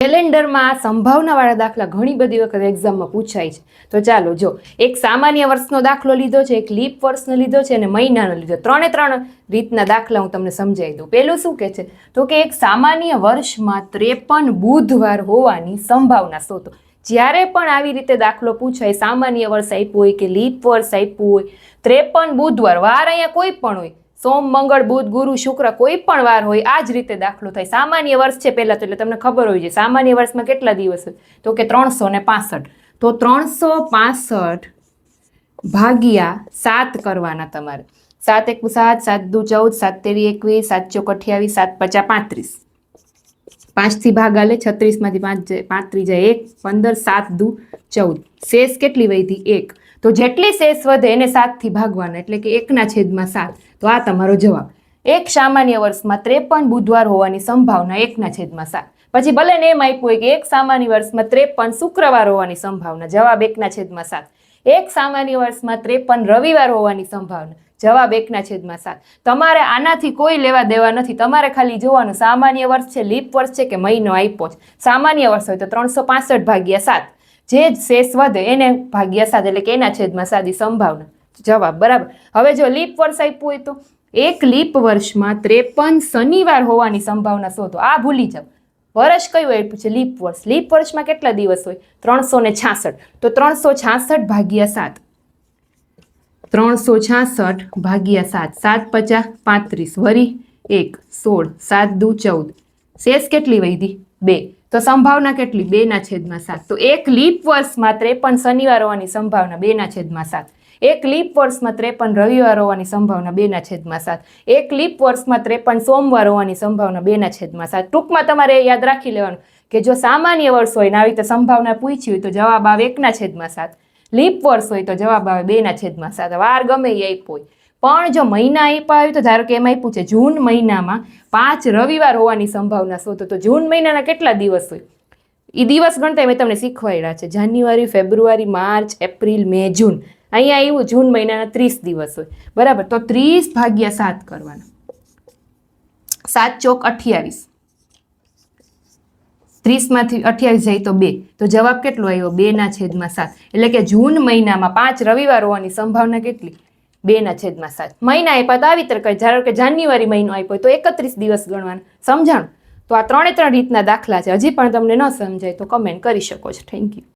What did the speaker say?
કેલેન્ડરમાં સંભાવનાવાળા દાખલા ઘણી બધી વખત એક્ઝામમાં પૂછાય છે. તો ચાલો જો, એક સામાન્ય વર્ષનો દાખલો લીધો છે, એક લીપ વર્ષનો લીધો છે અને મહિનાનો લીધો. ત્રણે ત્રણ રીતના દાખલા હું તમને સમજાવી દઉં. પેલું શું કે છે? તો કે એક સામાન્ય વર્ષમાં ત્રેપન બુધવાર હોવાની સંભાવના શોધો. જ્યારે પણ આવી રીતે દાખલો પૂછાય, સામાન્ય વર્ષ આપ્યું હોય કે લીપ વર્ષ આપ્યું હોય ત્રેપન બુધવાર, વાર અહીંયા કોઈ પણ હોય સોમ, મંગળ, બુધ, ગુરુ, શુક્ર કોઈ પણ વાર હોય, આ જ રીતે દાખલો થાય. સામાન્ય વર્ષ છે પહેલાં તો, એટલે તમને ખબર હોય છે. સામાન્ય વર્ષમાં કેટલા દિવસ હોય? તો કે ત્રણસો ને પાસઠ. તો ત્રણસો પાસઠ ભાગ્યા સાત કરવાના તમારે. સાત એક સાત સાત દુ ચૌદ, સાત તેરી એકવીસ, સાત ચોક અઠ્યાવીસ, સાત પચા પાંત્રીસ. પાંચથી ભાગ આલે, છત્રીસમાંથી પાંચ પાંત્રીસ જાય એક, પંદર, સાત દુ ચૌદ. શેષ કેટલી વધી એક. તો જેટલી શેષ વધે એને સાતથી ભાગવાના, એટલે કે એકના છેદમાં સાત. તો આ તમારો જવાબ. એક સામાન્ય વર્ષમાં ત્રેપન બુધવાર હોવાની સંભાવના એકના છેદમાં સાત. પછી ભલે ને એમ આપ્યું હોય કે એક સામાન્ય વર્ષમાં ત્રેપન શુક્રવાર હોવાની સંભાવના, જવાબ એકના છેદમાં સાત. એક સામાન્ય વર્ષમાં ત્રેપન રવિવાર હોવાની સંભાવના, જવાબ એકના છેદમાં સાત. તમારે આનાથી કોઈ લેવા દેવા નથી. તમારે ખાલી જોવાનું, સામાન્ય વર્ષ છે, લીપ વર્ષ છે કે મહિનો આપ્યો છે. સામાન્ય વર્ષ હોય તો ત્રણસો પાસઠ ભાગ્યા સાત. જે શેષ વધે એને ભાગ્ય સાત એટલે કે એના છેદમાં સાદી સંભાવના. જવાબ બરાબર. હવે જો લીપ વર્ષ આપ્યું હોય તો એક લીપ વર્ષમાં ત્રેપન શનિવાર હોવાની સંભાવના શોધો. આ ભૂલી જાઓ. વર્ષ કયું આપ્યું છે? લીપ વર્ષ. લીપ વર્ષમાં કેટલા દિવસ હોય? ત્રણસો ને છાસઠ. તો ત્રણસો છાસઠ ભાગ્યા સાત. ત્રણસો છાસઠ ભાગ્યા સાત. સાત પચાસ પાંત્રીસ. વરી એક, સોળ, સાત દુ ચૌદ. શેષ કેટલી વધી બે. તો સંભાવના કેટલી? બેના છેદમાં સાત. તો એક લીપ વર્ષમાં ત્રેપન શનિવાર હોવાની સંભાવના બેના છેદમાં સાત. એક લીપ વર્ષમાં ત્રેપન રવિવાર હોવાની સંભાવના બેના છેદમાં સાત. એક લીપ વર્ષમાં ત્રેપન સોમવાર હોવાની સંભાવના બેના છેદમાં સાત. ટૂંકમાં તમારે યાદ રાખી લેવાનું કે જો સામાન્ય વર્ષ હોય ને આવી રીતે સંભાવના પૂછી હોય તો જવાબ આવે એકના છેદમાં સાત. લીપ વર્ષ હોય તો જવાબ આવે બેના છેદમાં સાત. વાર ગમે એ આપ્યો હોય. પણ જો મહિના આપ્યા હોય તો ધારો કે એમાં આપ્યું છે, જૂન મહિનામાં પાંચ રવિવાર હોવાની સંભાવના શોધો, તો જૂન મહિનાના કેટલા દિવસ હોય? એ દિવસ ગણતા મેં તમને શીખવાડ્યા છે. જાન્યુઆરી, ફેબ્રુઆરી, માર્ચ, એપ્રિલ, મે, જૂન. અહીંયા આવ્યું જૂન મહિનાના ત્રીસ દિવસ હોય. બરાબર? તો ત્રીસ ભાગ્યા સાત કરવાના. સાત ચોક અઠ્યાવીસ. ત્રીસમાંથી અઠ્યાવીસ જાય તો બે. તો જવાબ કેટલો આવ્યો? બેના છેદમાં સાત. એટલે કે જૂન મહિનામાં પાંચ રવિવાર હોવાની સંભાવના કેટલી? બેના છેદમાં સાત. મહિના આપ્યા તો આવી કહે, ધારો કે જાન્યુઆરી મહિનો આપ્યો તો એકત્રીસ દિવસ ગણવાના. સમજાણ? તો આ ત્રણે ત્રણ રીતના દાખલા છે. હજી પણ તમને ન સમજાય તો કમેન્ટ કરી શકો છો. Thank you